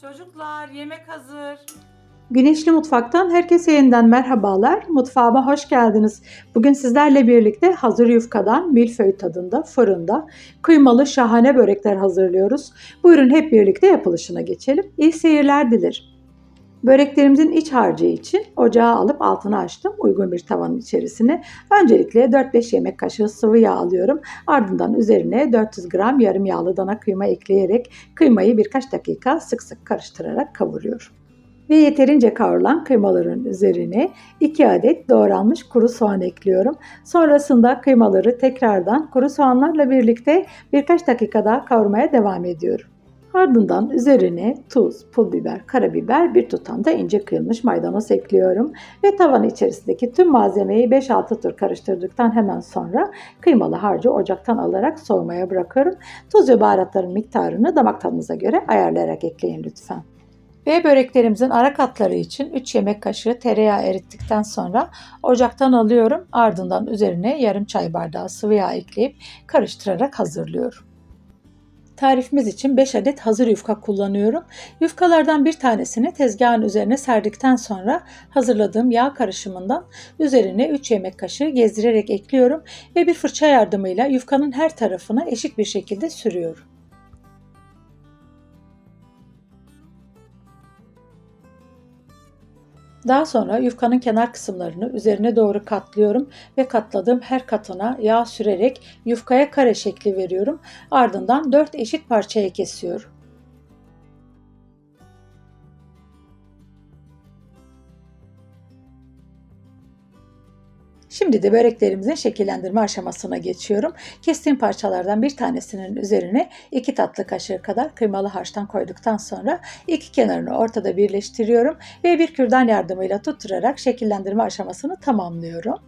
Çocuklar yemek hazır. Güneşli Mutfak'tan herkese yeniden merhabalar. Mutfağıma hoş geldiniz. Bugün sizlerle birlikte hazır yufkadan milföy tadında fırında kıymalı şahane börekler hazırlıyoruz. Buyurun hep birlikte yapılışına geçelim. İyi seyirler dilerim. Böreklerimizin iç harcı için ocağa alıp altını açtım uygun bir tavanın içerisine. Öncelikle 4-5 yemek kaşığı sıvı yağ alıyorum. Ardından üzerine 400 gram yarım yağlı dana kıyma ekleyerek kıymayı birkaç dakika sık sık karıştırarak kavuruyorum. Ve yeterince kavrulan kıymaların üzerine 2 adet doğranmış kuru soğan ekliyorum. Sonrasında kıymaları tekrardan kuru soğanlarla birlikte birkaç dakika daha kavurmaya devam ediyorum. Ardından üzerine tuz, pul biber, karabiber, bir tutam da ince kıyılmış maydanoz ekliyorum. Ve tavanın içerisindeki tüm malzemeyi 5-6 tur karıştırdıktan hemen sonra kıymalı harcı ocaktan alarak soğumaya bırakıyorum. Tuz ve baharatların miktarını damak tadınıza göre ayarlayarak ekleyin lütfen. Ve böreklerimizin ara katları için 3 yemek kaşığı tereyağı erittikten sonra ocaktan alıyorum. Ardından üzerine yarım çay bardağı sıvı yağ ekleyip karıştırarak hazırlıyorum. Tarifimiz için 5 adet hazır yufka kullanıyorum. Yufkalardan bir tanesini tezgahın üzerine serdikten sonra hazırladığım yağ karışımından üzerine 3 yemek kaşığı gezdirerek ekliyorum ve bir fırça yardımıyla yufkanın her tarafına eşit bir şekilde sürüyorum. Daha sonra yufkanın kenar kısımlarını üzerine doğru katlıyorum ve katladığım her katına yağ sürerek yufkaya kare şekli veriyorum. Ardından 4 eşit parçaya kesiyorum. Şimdi de böreklerimizin şekillendirme aşamasına geçiyorum. Kestiğim parçalardan bir tanesinin üzerine 2 tatlı kaşığı kadar kıymalı harçtan koyduktan sonra iki kenarını ortada birleştiriyorum ve bir kürdan yardımıyla tutturarak şekillendirme aşamasını tamamlıyorum.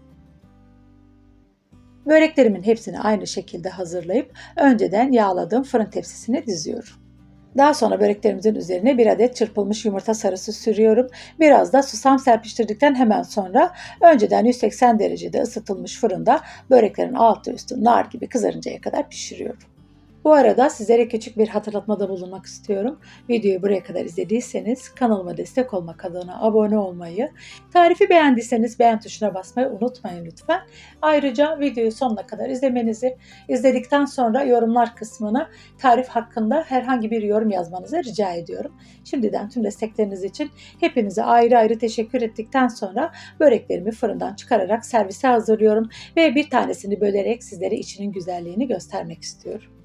Böreklerimin hepsini aynı şekilde hazırlayıp önceden yağladığım fırın tepsisine diziyorum. Daha sonra böreklerimizin üzerine bir adet çırpılmış yumurta sarısı sürüyorum. Biraz da susam serpiştirdikten hemen sonra önceden 180 derecede ısıtılmış fırında böreklerin altı üstü nar gibi kızarıncaya kadar pişiriyorum. Bu arada sizlere küçük bir hatırlatmada bulunmak istiyorum. Videoyu buraya kadar izlediyseniz kanalıma destek olmak adına abone olmayı, tarifi beğendiyseniz beğen tuşuna basmayı unutmayın lütfen. Ayrıca videoyu sonuna kadar izlemenizi, izledikten sonra yorumlar kısmına tarif hakkında herhangi bir yorum yazmanızı rica ediyorum. Şimdiden tüm destekleriniz için hepinize ayrı ayrı teşekkür ettikten sonra böreklerimi fırından çıkararak servise hazırlıyorum ve bir tanesini bölerek sizlere içinin güzelliğini göstermek istiyorum.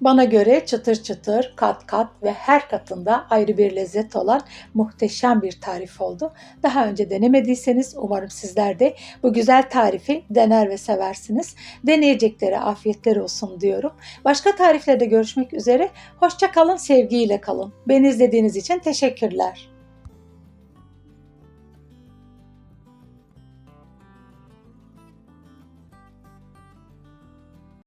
Bana göre çıtır çıtır, kat kat ve her katında ayrı bir lezzet olan muhteşem bir tarif oldu. Daha önce denemediyseniz umarım sizler de bu güzel tarifi dener ve seversiniz. Deneyeceklere afiyetler olsun diyorum. Başka tariflerde görüşmek üzere. Hoşça kalın, sevgiyle kalın. Beni izlediğiniz için teşekkürler.